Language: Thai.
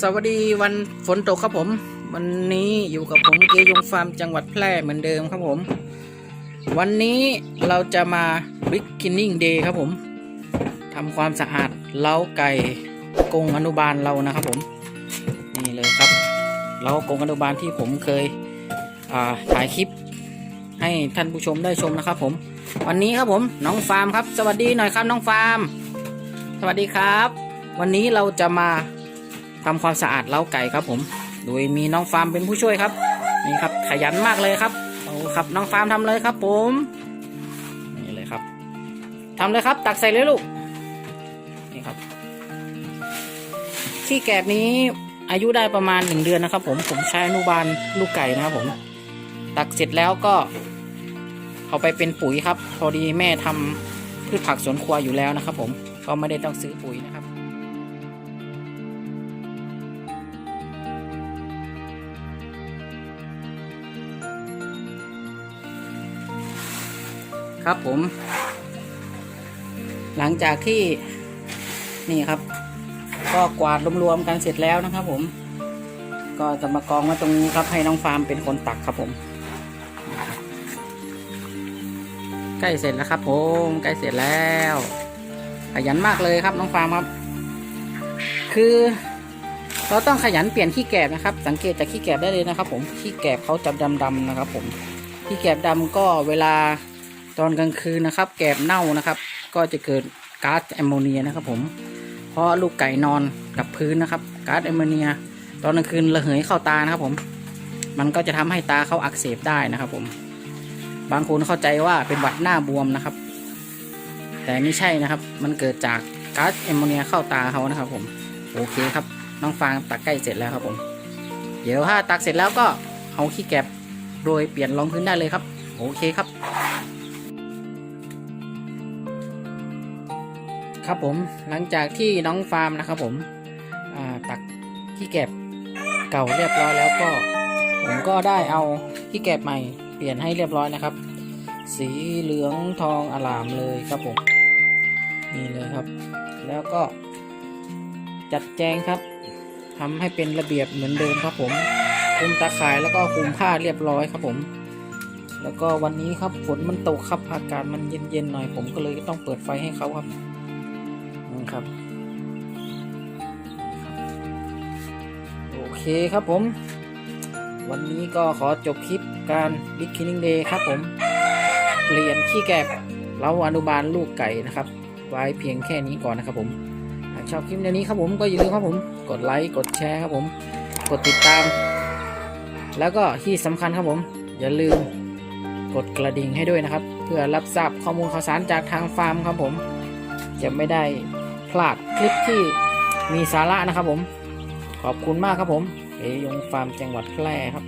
สวัสดีวันฝนตกครับผม วันนี้อยู่กับผมเกยงฟาร์มจังหวัดแพร่เหมือนเดิมครับผม วันนี้เราจะมา Beginning Day ครับผมทำความสะอาดเล้าไก่กรงอนุบาลเรานะครับผม นี่เลยครับเล้ากรงอนุบาลที่ผมเคยถ่ายคลิปให้ท่านผู้ชมได้ชมนะครับผม วันนี้ครับผมน้องฟาร์มครับ สวัสดีหน่อยครับน้องฟาร์ม สวัสดีครับ วันนี้เราจะมาทำความสะอาดเล้าไก่ครับผม โดยมีน้องฟาร์มเป็นผู้ช่วยครับนี่ครับขยันมากเลยครับเอาครับน้องฟาร์มทำเลยครับ ผมนี่เลยครับทำเลยครับ ตักใส่เลยลูกนี่ครับขี้แกบนี้อายุได้ประมาณหนึ่งเดือนนะครับ ผมผมใช้อนุบาลลูกไก่นะครับผม ตักเสร็จแล้วก็ เอาไปเป็นปุ๋ยครับ พอดีแม่ทำพืชผักสวนครัวอยู่แล้วนะครับ ผมก็ไม่ได้ต้องซื้อปุ๋ยนะครับ ครับผม หลังจากที่นี่ครับ ก็กวาดรวมๆกันเสร็จแล้วนะครับ ผม ก็จะมากองไว้ตรงนี้ครับให้น้องฟาร์มเป็นคนตักครับผม ใกล้เสร็จแล้วครับ ผมใกล้เสร็จแล้วขยันมากเลยครับน้องฟาร์มครับ คือเราต้องขยันเปลี่ยนขี้แกบนะครับ สังเกตจากขี้แกบได้เลยนะครับ ผมขี้แกบเขาจะดำๆนะครับ ผมขี้แกบดำก็เวลา ตอนกลางคืนนะครับ แกบเน่านะครับ ก็จะเกิดก๊าซแอมโมเนียนะครับผม เพราะลูกไก่นอนกับพื้นนะครับก๊าซแอมโมเนีย ตอนกลางคืนระเหยเข้าตานะครับผม มันก็จะทำให้ตาเขาอักเสบได้นะครับผม บางคนเข้าใจว่าเป็นหวัดหน้าบวมนะครับ แต่ไม่ใช่นะครับ มันเกิดจากก๊าซแอมโมเนียเข้าตาเขานะครับผม โอเคครับ น้องฟางตักใกล้เสร็จแล้วครับผม เดี๋ยวถ้าตักเสร็จแล้วก็เอาขี้แกบโรยเปลี่ยนรองพื้นได้เลยครับ โอเคครับ ครับผมหลังจากที่น้องฟาร์มนะครับผมตักขี้แกบเก่าเรียบร้อยแล้วก็ ผมก็ได้เอาขี้แกบใหม่เปลี่ยนให้เรียบร้อยนะครับ สีเหลืองทองอลามเลยครับผมนี่เลยครับ แล้วก็จัดแจงครับทำให้เป็นระเบียบเหมือนเดิมครับผมคุมตาข่ายแล้วก็คุมผ้าเรียบร้อยครับผม แล้วก็วันนี้ครับฝนมันตกครับอากาศมันเย็นๆหน่อยผมก็เลยต้องเปิดไฟให้เขาครับ ครับ โอเคครับผม วันนี้ก็ขอจบคลิปการ Beginning Day ครับผม เปลี่ยนขี้แกบเล้าอนุบาลลูกไก่นะครับ ไว้เพียงแค่นี้ก่อนนะครับผม หากชอบคลิปในนี้ครับผมก็อย่าลืมครับผม กดไลค์ กดแชร์ครับผม กดติดตาม แล้วก็ที่สำคัญครับผม อย่าลืมกดกระดิ่งให้ด้วยนะครับ เพื่อรับทราบข้อมูลข่าวสารจากทางฟาร์มครับผม จะไม่ได้ พลาดคลิปที่มีสาระนะครับผม ขอบคุณมากครับผมเอยงฟาร์มจังหวัดแพร่ครับ